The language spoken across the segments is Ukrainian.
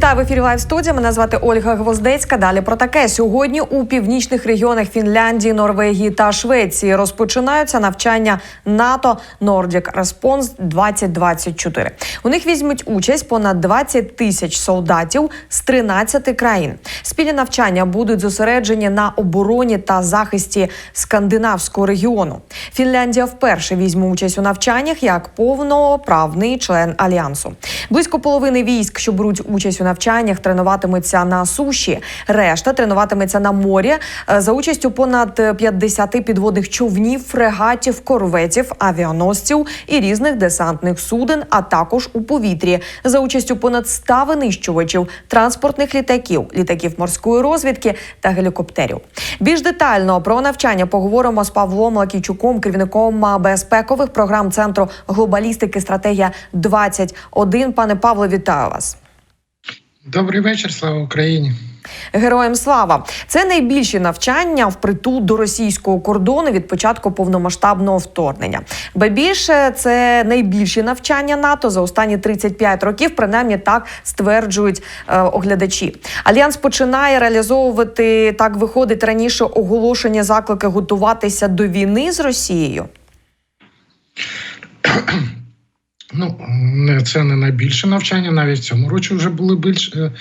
Вітаю в ефірі Лайв студія. Мене звати Ольга Гвоздецька. Далі про таке сьогодні у північних регіонах Фінляндії, Норвегії та Швеції розпочинаються навчання НАТО Nordic Response 2024. У них візьмуть участь понад 20 тисяч солдатів з 13 країн. Спільні навчання будуть зосереджені на обороні та захисті скандинавського регіону. Фінляндія вперше візьме участь у навчаннях як повноправний член альянсу. Близько половини військ, що беруть участь у навчаннях, тренуватимуться на суші. Решта тренуватиметься на морі е, за участю понад 50 підводних човнів, фрегатів, корветів, авіаносців і різних десантних суден, а також у повітрі за участю понад 100 винищувачів, транспортних літаків, літаків морської розвідки та гелікоптерів. Більш детально про навчання поговоримо з Павлом Лакійчуком, керівником безпекових програм центру глобалістики стратегія 21 Пане Павло, вітаю вас. Добрий вечір, слава Україні. Героям слава! Це найбільші навчання впритул до російського кордону від початку повномасштабного вторгнення. Ба більше це найбільші навчання НАТО за останні 35 років. Принаймні так стверджують е, оглядачі. Альянс починає реалізовувати так. Виходить раніше оголошення заклики готуватися до війни з Росією. Ну це не найбільше навчання. Навіть в цьому році вже були більш е,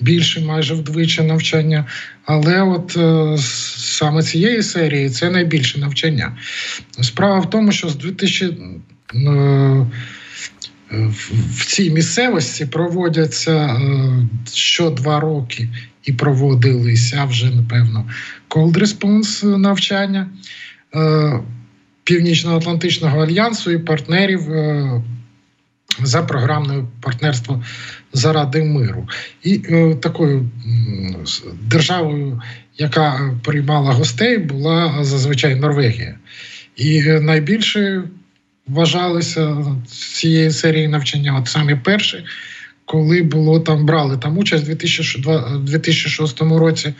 більше, майже вдвічі навчання. Але от е, саме цієї серії це найбільше навчання. Справа в тому, що з 2000 е, в цій місцевості проводяться що два роки і проводилися вже напевно Cold Response навчання Північно-Атлантичного альянсу і партнерів за програмною партнерство заради миру. І е, такою державою, яка приймала гостей, була зазвичай Норвегія. І найбільше вважалися цієї серії навчання, от самі перші, коли було там брали там участь у 2006 році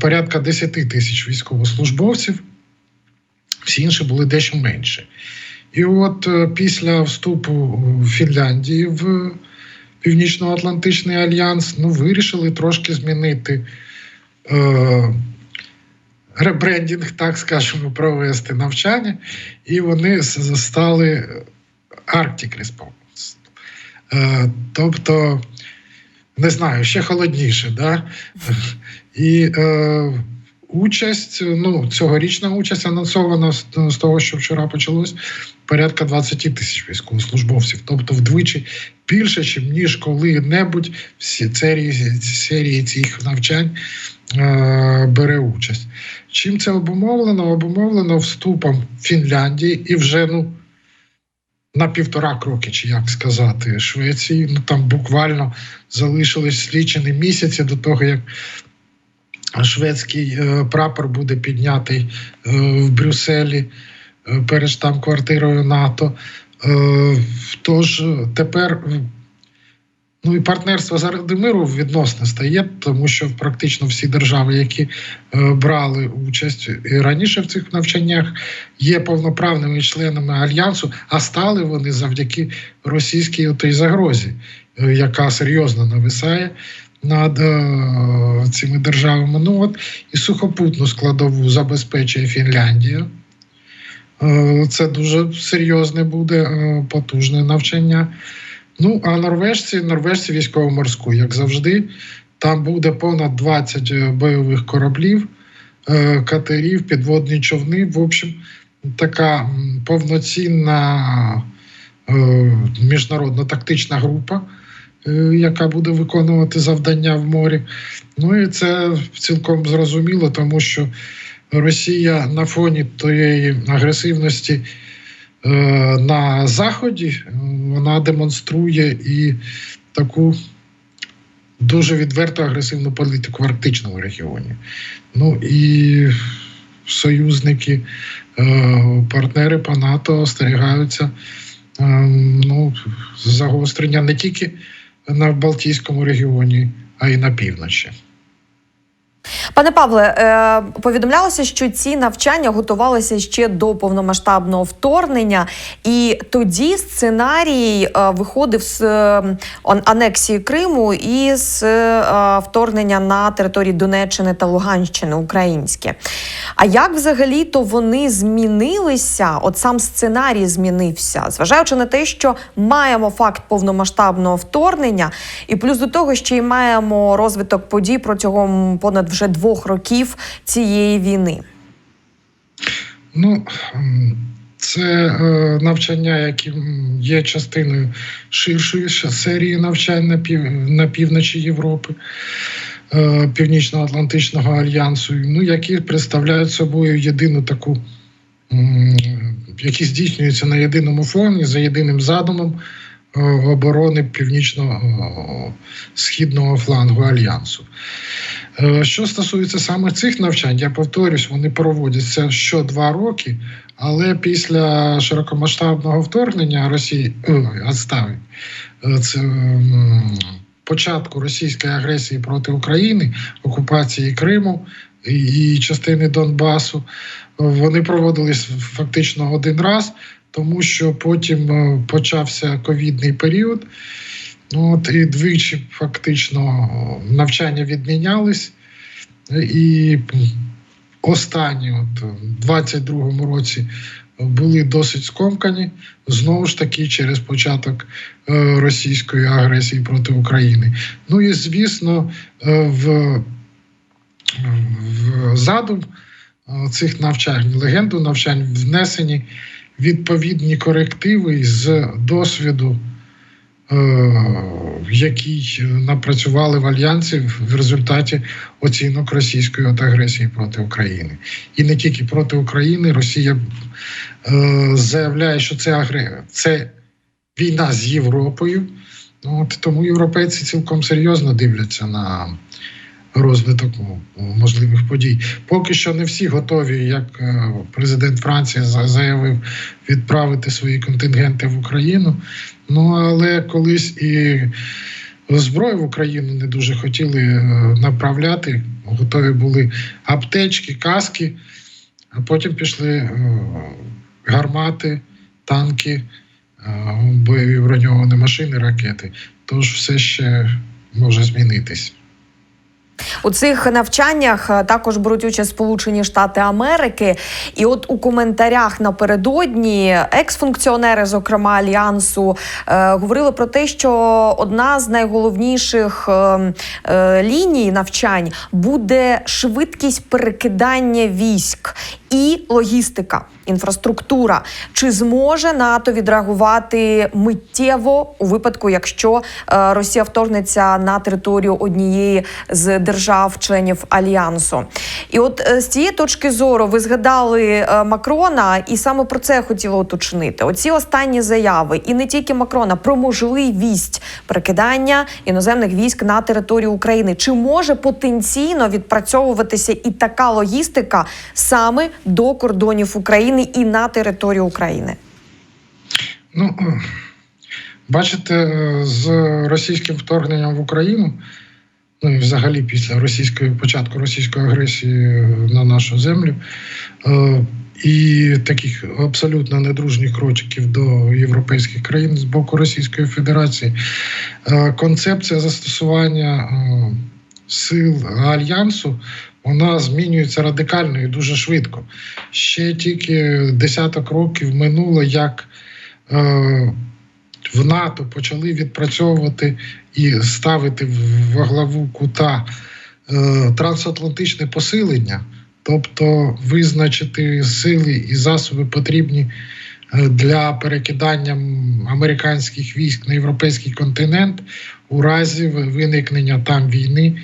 порядка 10 тисяч військовослужбовців, всі інші були дещо менше. І от після вступу Фінляндії в Північно-Атлантичний альянс ну, вирішили трошки змінити е, ребрендінг, так скажемо, провести навчання, і вони стали Arctic Response. Е, тобто, не знаю, ще холодніше. Да? І е, Участь, ну цьогорічна участь анонсована з того, що вчора почалось порядка 20 тисяч військовослужбовців, тобто вдвічі більше, ніж коли-небудь всі серії серії цих навчань е, бере участь. Чим це обумовлено? Обумовлено вступом Фінляндії і вже ну. На півтора кроки, чи як сказати, Швеції. Ну там буквально залишились слічені місяці до того, як шведський е, прапор буде піднятий е, в Брюсселі перед штаб-квартирою НАТО. Тож тепер ну і партнерство заради миру відносно стає, тому що практично всі держави, які брали участь і раніше в цих навчаннях, є повноправними членами альянсу, а стали вони завдяки російській отій загрозі, яка серйозно нависає над е, цими державами. Ну от і сухопутну складову забезпечує Фінляндія. Е, це дуже серйозне буде е, потужне навчання. Ну, а норвежці, норвежці військово-морську, як завжди, там буде понад 20 бойових кораблів, катерів, підводні човни. В общем, така повноцінна міжнародна тактична група. Е, яка буде виконувати завдання в морі. Ну і це цілком зрозуміло, тому що Росія на фоні тієї агресивності е, на Заході вона демонструє і таку. Дуже відверто агресивну політику в Арктичному регіоні. Ну і союзники, е, партнери по НАТО остерігаються ну, загострення не тільки на Балтійському регіоні, а й на півночі. Пане Павле, е, повідомлялося, що ці навчання готувалися ще до повномасштабного вторгнення, і тоді сценарій е, виходив з е, анексії Криму і з вторгнення на території Донеччини та Луганщини українське. А як взагалі то вони змінилися? От сам сценарій змінився, зважаючи на те, що маємо факт повномасштабного вторгнення, і плюс до того, ще й маємо розвиток подій протягом понад вже двох років цієї війни. Ну, це е, навчання, які є частиною ширшої серії навчань на, пів, на півночі Європи, е, Північно-Атлантичного альянсу, ну, які представляють собою єдину таку, які здійснюються на єдиному фоні за єдиним задумом е, оборони північно-східного флангу альянсу. Е, Що стосується саме цих навчань, я повторюсь, вони проводяться що два роки, але після широкомасштабного вторгнення Росії відстави, е, це початку російської агресії проти України, окупації Криму і частини Донбасу, е, вони проводились фактично один раз, тому що потім е, почався ковідний період. Ну, от і двічі фактично навчання відмінялись. І останні, от в 22-му році, були досить скомкані знову ж таки через початок е, російської агресії проти України. Ну і звісно, е, в, в задум цих навчань, легенду навчань внесені відповідні корективи з досвіду. е, Який напрацювали в альянсі в результаті оцінок російської от агресії проти України, і не тільки проти України. Росія е, заявляє, що це агре... це війна з Європою. От тому європейці цілком серйозно дивляться на розвиток можливих подій. Поки що не всі готові, як е, президент Франції заявив, відправити свої контингенти в Україну. Ну але колись і зброю в Україну не дуже хотіли е, направляти. Готові були аптечки, каски, а потім пішли е, гармати, танки, бойові броньовані машини, ракети. Тож все ще може змінитись. У цих навчаннях е, також беруть участь Сполучені Штати Америки. І от у коментарях напередодні екс-функціонери, зокрема альянсу, е, говорили про те, що одна з найголовніших е, е, ліній навчань буде швидкість перекидання військ і логістика, інфраструктура. Чи зможе НАТО відреагувати миттєво у випадку, якщо е, Росія вторгнеться на територію однієї з держав-членів альянсу? І от е, з цієї точки зору ви згадали е, Макрона, і саме про це я хотіла уточнити. Оці останні заяви, і не тільки Макрона, про можливість перекидання іноземних військ на територію України. Чи може потенційно відпрацьовуватися і така логістика саме до кордонів України і на територію України? Ну, бачите, з російським вторгненням в Україну, ну і взагалі після російської початку російської агресії на нашу землю, е, і таких абсолютно недружніх кроків до європейських країн з боку Російської Федерації, е, концепція застосування е, сил альянсу. Вона змінюється радикально і дуже швидко. Ще тільки десяток років минуло, як е, в НАТО почали відпрацьовувати і ставити в главу кута е, трансатлантичне посилення, тобто визначити сили і засоби потрібні е, для перекидання американських військ на європейський континент у разі виникнення там війни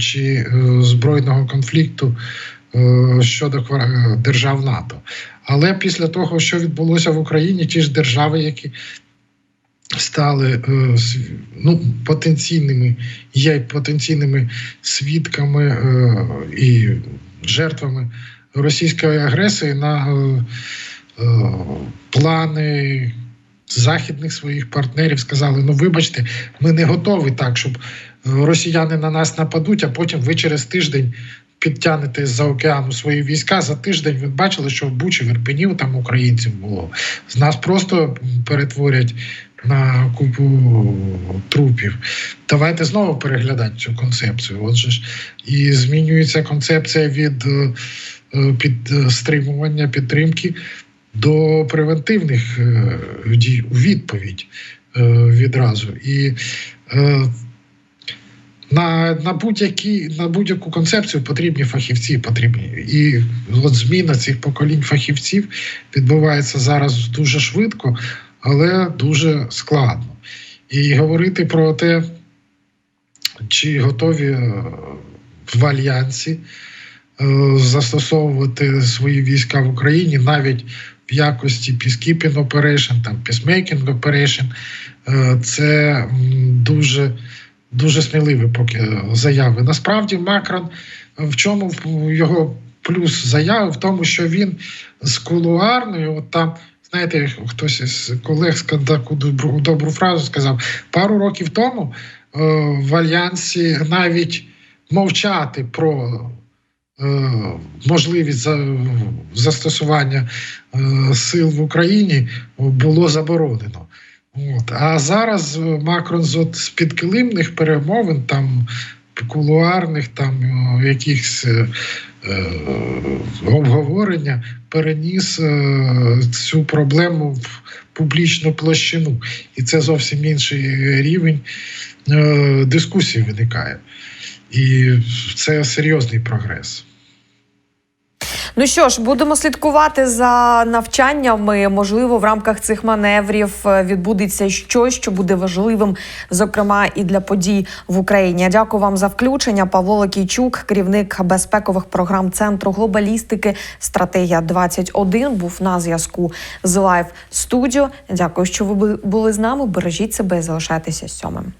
чи е, збройного конфлікту е, щодо держав НАТО. Але після того, що відбулося в Україні, ті ж держави, які стали е, ну, потенційними, є потенційними свідками е, і жертвами російської агресії на е, е, плани західних своїх партнерів сказали: ну, вибачте, ми не готові так, щоб е, росіяни на нас нападуть, а потім ви через тиждень підтягнете з-за океану свої війська за тиждень. Ви бачили, що в Бучі, в там українців було. З нас просто перетворять на купу трупів. Давайте знову переглядати цю концепцію. Отже ж, і змінюється концепція від е, е, під е, стримування підтримки до превентивних е, дій у відповідь е, відразу. І е, на, на, будь-які, на будь-яку концепцію потрібні фахівці. Потрібні. І от зміна цих поколінь фахівців відбувається зараз дуже швидко, але дуже складно. І говорити про те, чи готові е, в альянсі е, застосовувати свої війська в Україні навіть в якості Peacekeeping Operation, там Peacemaking Operation, е, це дуже, дуже сміливі поки заяви. Насправді, Макрон в чому його плюс заяви в тому, що він з кулуарною, от там. Знаєте, хтось із колег сказав таку добру, добру фразу сказав пару років тому е, в Альянсі навіть мовчати про е, можливість за, застосування е, сил в Україні було заборонено. От. А зараз е, Макрон з, от, підкилимних перемовин, там кулуарних, там е, якихось е, е, обговорення переніс е, цю проблему в публічну площину. І це зовсім інший рівень е, дискусії виникає. І це серйозний прогрес. Ну що ж, будемо слідкувати за навчаннями. Можливо, в рамках цих маневрів е, відбудеться щось, що буде важливим, зокрема і для подій в Україні. Дякую вам за включення. Павло Лакійчук, керівник безпекових програм центру глобалістики. Стратегія 21 був на зв'язку з Live Studio. Дякую, що ви були з нами. Бережіть себе і залишайтеся сьомим.